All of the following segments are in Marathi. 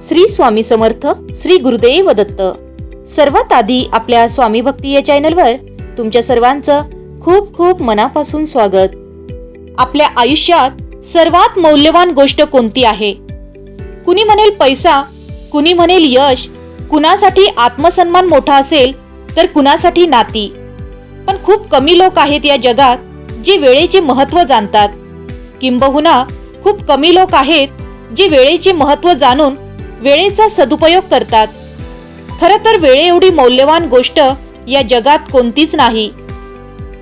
श्री स्वामी समर्थ श्री गुरुदेव दत्त. सर्वात आधी आपल्या स्वामी भक्ती या चॅनलवर तुमच्या सर्वांचं खूप खूप मनापासून स्वागत. आपल्या आयुष्यात सर्वात मौल्यवान गोष्ट कोणती आहे? कुणी म्हणेल पैसा कुणी म्हणेल यश कुणासाठी आत्मसन्मान मोठा असेल तर कुणासाठी नाती? पण खूप कमी लोक आहेत या जगात जे वेळेचे महत्त्व जाणतात. किंबहुना खूप कमी लोक आहेत जे वेळेचे महत्त्व जाणून वेळेचा सदुपयोग करतात. खरं तर वेळे एवढी मौल्यवान गोष्ट या जगात कोणतीच नाही.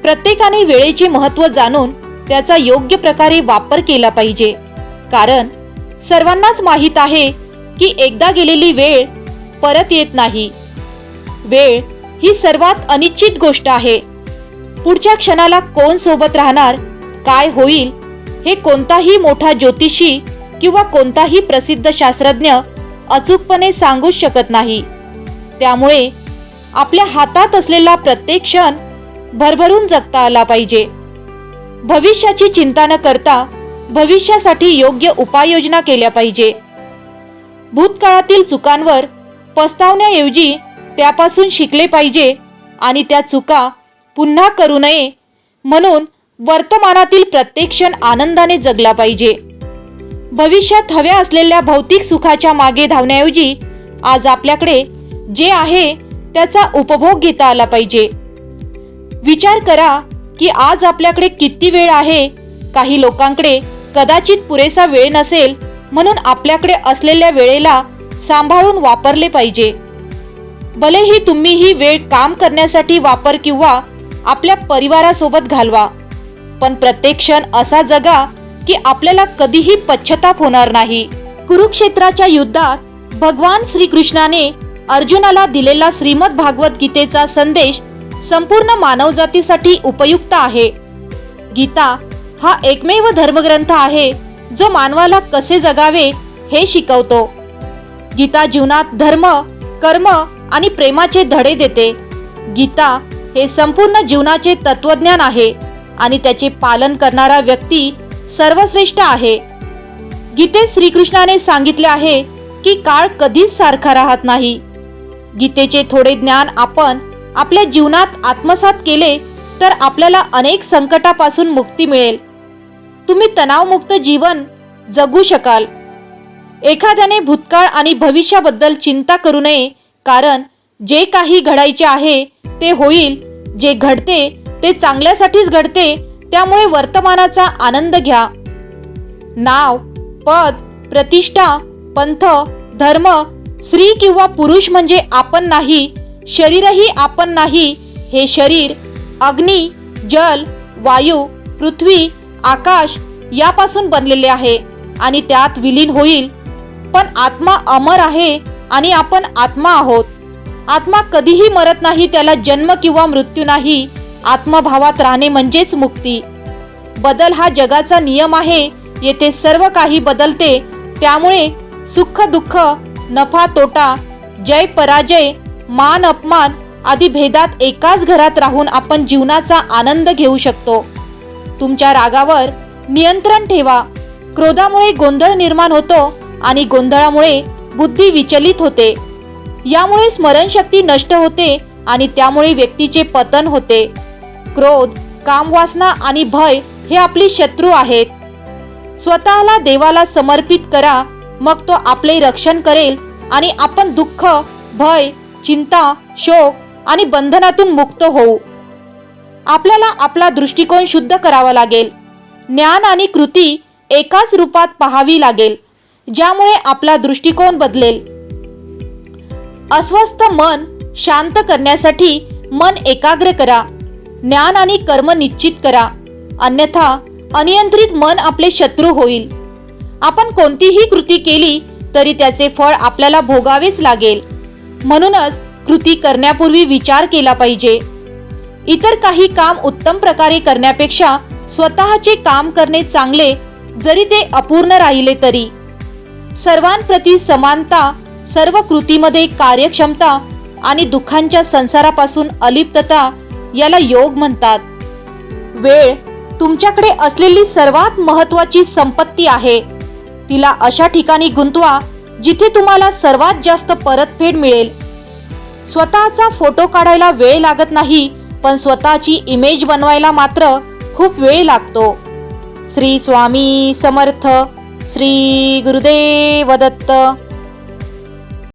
प्रत्येकाने वेळेचे महत्त्व जाणून त्याचा योग्य प्रकारे वापर केला पाहिजे. कारण सर्वांनाच माहीत आहे की एकदा गेलेली वेळ परत येत नाही. वेळ ही सर्वात अनिश्चित गोष्ट आहे. पुढच्या क्षणाला कोण सोबत राहणार काय होईल हे कोणताही मोठा ज्योतिषी किंवा कोणताही प्रसिद्ध शास्त्रज्ञ अचूकपणे सांगूच शकत नाही. त्यामुळे आपल्या हातात असलेला प्रत्येक क्षण भरभरून जगता आला पाहिजे. भविष्याची चिंता न करता भविष्यासाठी योग्य उपाययोजना केल्या पाहिजे. भूतकाळातील चुकांवर पस्तावण्याऐवजी त्यापासून शिकले पाहिजे आणि त्या चुका पुन्हा करू नये म्हणून वर्तमानातील प्रत्येक क्षण आनंदाने जगला पाहिजे. भविष्यात हव्या असलेल्या भौतिक सुखाच्या मागे धावण्याऐवजी आज आपल्याकडे जे आहे त्याचा उपभोग घेता आला पाहिजे. विचार करा की आज आपल्याकडे किती वेळ आहे? काही लोकांकडे कदाचित पुरेसा वेळ नसेल म्हणून आपल्याकडे असलेल्या वेळेला सांभाळून वापरले पाहिजे. भलेही तुम्ही ही वेळ काम करण्यासाठी वापर किंवा आपल्या परिवारासोबत घालवा पण प्रत्येक क्षण असा जगा की आपल्याला कधीही पश्चाताप होणार नाही. कुरुक्षेत्राच्या युद्धात भगवान श्रीकृष्णाने अर्जुनाला दिलेला श्रीमद भागवत गीतेचा संदेश संपूर्ण मानवजातीसाठी उपयुक्त आहे. गीता हा एकमेव धर्मग्रंथ आहे जो मानवाला कसे जगावे हे शिकवतो. गीता जीवनात धर्म कर्म आणि प्रेमाचे धडे देते. गीता हे संपूर्ण जीवनाचे तत्वज्ञान आहे आणि त्याचे पालन करणारा व्यक्ती सर्वश्रेष्ठ आहे. गीतेत श्रीकृष्णाने सांगितले आहे की काळ कधीच सारखा राहत नाही. गीतेचे थोडे ज्ञान आपण आपल्या जीवनात आत्मसात केले तर आपल्याला अनेक संकटापासून मुक्ती मिळेल. तुम्ही तणावमुक्त जीवन जगू शकाल. एखाद्याने भूतकाळ आणि भविष्याबद्दल चिंता करू नये कारण जे काही घडायचे आहे ते होईल. जे घडते ते चांगल्यासाठीच घडते त्यामुळे वर्तमानाचा आनंद घ्या. नाव पद प्रतिष्ठा पंथ धर्म स्त्री किंवा पुरुष म्हणजे आपण नाही शरीरही आपण नाही हे शरीर अग्नी जल वायू पृथ्वी आकाश यापासून बनलेले आहे आणि त्यात विलीन होईल. पण आत्मा अमर आहे आणि आपण आत्मा आहोत. आत्मा कधीही मरत नाही त्याला जन्म किंवा मृत्यू नाही आत्मभावात राहणे म्हणजेच मुक्ती. बदल हा जगाचा नियम आहे येथे सर्व काही बदलते त्यामुळे सुख दुःख नफा तोटा जय पराजय मान अपमान आदी भेदात एकाच घरात राहून आपण जीवनाचा आनंद घेऊ शकतो. तुमच्या रागावर नियंत्रण ठेवा. क्रोधामुळे गोंधळ निर्माण होतो आणि गोंधळामुळे बुद्धी विचलित होते. यामुळे स्मरणशक्ती नष्ट होते आणि त्यामुळे व्यक्तीचे पतन होते. क्रोध कामवासना आणि भय हे आपली शत्रू आहेत. स्वतःला देवाला समर्पित करा मग तो आपले रक्षण करेल आणि आपण दुःख भय चिंता शोक आणि बंधनातून मुक्त होऊ. आपल्याला आपला दृष्टिकोन शुद्ध करावा लागेल. ज्ञान आणि कृती एकाच रूपात पाहावी लागेल ज्यामुळे आपला दृष्टिकोन बदलेल. अस्वस्थ मन शांत करण्यासाठी मन एकाग्र करा. ज्ञान आणि कर्म निश्चित करा. अन्यथा अनियंत्रित मन आपले शत्रू होईल. आपण कोणतीही कृती केली तरी त्याचे फळ आपल्याला भोगावेच लागेल. म्हणूनच कृती करण्यापूर्वी विचार केला पाहिजे. इतर काही काम उत्तम प्रकारे करण्यापेक्षा स्वतःचे काम करणे चांगले जरी ते अपूर्ण राहिले तरी. सर्वांप्रती समानता सर्व कृतीमध्ये कार्यक्षमता आणि दुःखांच्या संसारापासून अलिप्तता याला योग म्हणतात. वेळ तुमच्याकडे असलेली सर्वात महत्वाची संपत्ती आहे. तिला अशा ठिकाणी गुंतवा जिथे तुम्हाला सर्वात जास्त परतफेड मिळेल. स्वतःचा फोटो काढायला वेळ लागत नाही पण स्वतःची इमेज बनवायला मात्र खूप वेळ लागतो. श्री स्वामी समर्थ श्री गुरुदेव दत्त.